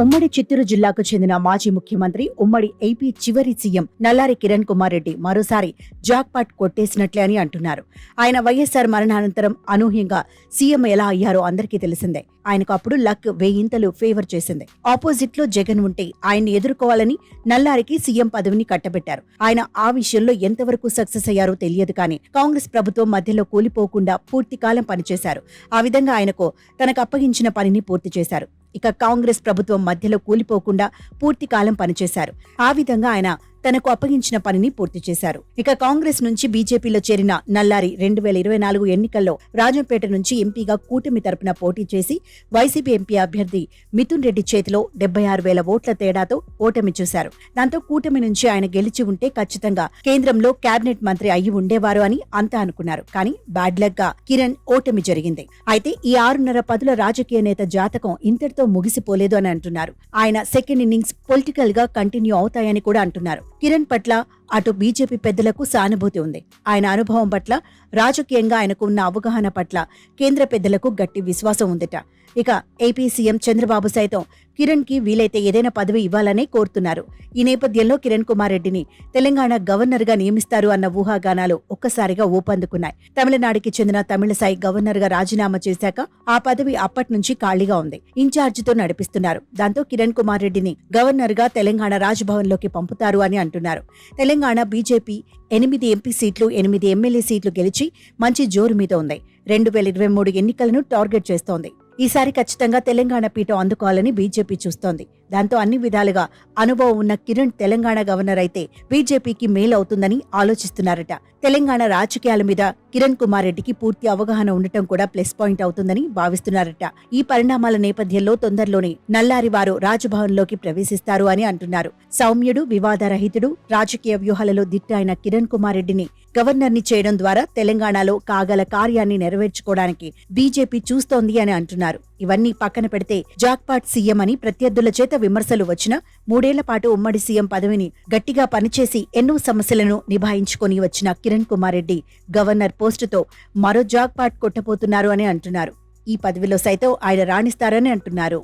ఉమ్మడి చిత్తూరు జిల్లాకు చెందిన మాజీ ముఖ్యమంత్రి ఉమ్మడి ఏపీ చివరి సీఎం నల్లారి కిరణ్ కుమార్ రెడ్డి మరోసారి జాక్పాట్ కొట్టేసినట్లే అని అంటున్నారు. ఆయన వైఎస్ఆర్ మరణానంతరం అనూహ్యంగా సీఎం ఎలా అయ్యారో అందరికీ తెలిసిందే. ఆయనకు అప్పుడు లక్ వేయింతలు ఫేవర్ చేసింది. ఆపోజిట్లో జగన్ ఉంటే ఆయన్ని ఎదుర్కోవాలని నల్లారికి సీఎం పదవిని కట్టబెట్టారు. ఆయన ఆ విషయంలో ఎంతవరకు సక్సెస్ అయ్యారో తెలియదు కానీ కాంగ్రెస్ ప్రభుత్వం మధ్యలో కూలిపోకుండా పూర్తి కాలం పనిచేశారు. ఆ విధంగా ఆయనకు తనకు అప్పగించిన పనిని పూర్తి చేశారు. ఇక కాంగ్రెస్ ప్రభుత్వం మధ్యలో కూలిపోకుండా పూర్తి కాలం పనిచేశారు. ఆ విధంగా ఆయన తనకు అప్పగించిన పనిని పూర్తి చేశారు. ఇక కాంగ్రెస్ నుంచి బీజేపీలో చేరిన నల్లారి రెండు వేల ఇరవై నాలుగు ఎన్నికల్లో రాజంపేట నుంచి ఎంపీగా కూటమి తరపున పోటీ చేసి వైసీపీ ఎంపీ అభ్యర్థి మిథున్ రెడ్డి చేతిలో డెబ్బై ఆరు వేల ఓట్ల తేడాతో ఓటమి చూశారు. దాంతో కూటమి నుంచి ఆయన గెలిచి ఉంటే ఖచ్చితంగా కేంద్రంలో కేబినెట్ మంత్రి అయ్యి ఉండేవారు అని అంతా అనుకున్నారు. కానీ బ్యాడ్ లక్గా కిరణ్ ఓటమి జరిగింది. అయితే ఈ ఆరున్నర పదుల రాజకీయ నేత జాతకం ఇంతటితో ముగిసిపోలేదు అని అంటున్నారు. ఆయన సెకండ్ ఇన్నింగ్స్ పొలిటికల్గా కంటిన్యూ అవుతాయని కూడా అంటున్నారు. కిరణ్ పట్ల అటు బీజేపీ పెద్దలకు సానుభూతి ఉంది. ఆయన అనుభవం పట్ల రాజకీయంగా ఆయనకు ఉన్న అవగాహన పట్ల కేంద్ర పెద్దలకు గట్టి విశ్వాసం ఉందిట. ఇక ఏపీ సీఎం చంద్రబాబు సైతం కిరణ్కి వీలైతే ఏదైనా పదవి ఇవ్వాలని కోరుతున్నారు. ఈ నేపథ్యంలో కిరణ్ కుమార్ రెడ్డిని తెలంగాణ గవర్నర్గా నియమిస్తారు అన్న ఊహాగానాలు ఒక్కసారిగా ఊపందుకున్నాయి. తమిళనాడుకి చెందిన తమిళసాయి గవర్నర్గా రాజీనామా చేశాక ఆ పదవి అప్పటి నుంచి ఖాళీగా ఉంది. ఇన్ఛార్జితో నడిపిస్తున్నారు. దాంతో కిరణ్ కుమార్ రెడ్డిని గవర్నర్గా తెలంగాణ రాజ్భవన్లోకి పంపుతారు అని అంటున్నారు. తెలంగాణ బీజేపీ ఎనిమిది ఎంపీ సీట్లు ఎనిమిది ఎమ్మెల్యే సీట్లు గెలిచి మంచి జోరు మీద ఉంది. రెండు వేల ఇరవై మూడు ఎన్నికలను టార్గెట్ చేస్తోంది. ఈసారి ఖచ్చితంగా తెలంగాణ పీఠం అందుకోవాలని బీజేపీ చూస్తోంది. దాంతో అన్ని విధాలుగా అనుభవం ఉన్న కిరణ్ తెలంగాణ గవర్నర్ అయితే బీజేపీకి మేలు అవుతుందని ఆలోచిస్తున్నారట. తెలంగాణ రాజకీయాల మీద కిరణ్ కుమార్ రెడ్డికి పూర్తి అవగాహన ఉండటం కూడా ప్లస్ పాయింట్ అవుతుందని భావిస్తున్నారట. ఈ పరిణామాల నేపథ్యంలో తొందరలోనే నల్లారి వారు రాజ్భవన్లోకి ప్రవేశిస్తారు అని అంటున్నారు. సౌమ్యుడు వివాదరహితుడు రాజకీయ వ్యూహాలలో దిట్ట అయిన కిరణ్ కుమార్ రెడ్డిని గవర్నర్ని చేయడం ద్వారా తెలంగాణలో కాగల కార్యాన్ని నెరవేర్చుకోవడానికి బీజేపీ చూస్తోంది అని అంటున్నారు. అంటున్నారు ఇవన్నీ పక్కన పెడితే జాక్పాట్ సీఎం అని ప్రత్యర్థుల చేత విమర్శలు వచ్చినా మూడేళ్ళ పాటు ఉమ్మడి సీఎం పదవిని గట్టిగా పనిచేసి ఎన్నో సమస్యలను నిభాయించుకొని వచ్చిన కిరణ్ కుమార్ రెడ్డి గవర్నర్ పోస్టుతో మరో జాక్పాట్ కొట్టబోతున్నారు అని అంటున్నారు. ఈ పదవిలో సైతం ఆయన రాణిస్తారని అంటున్నారు.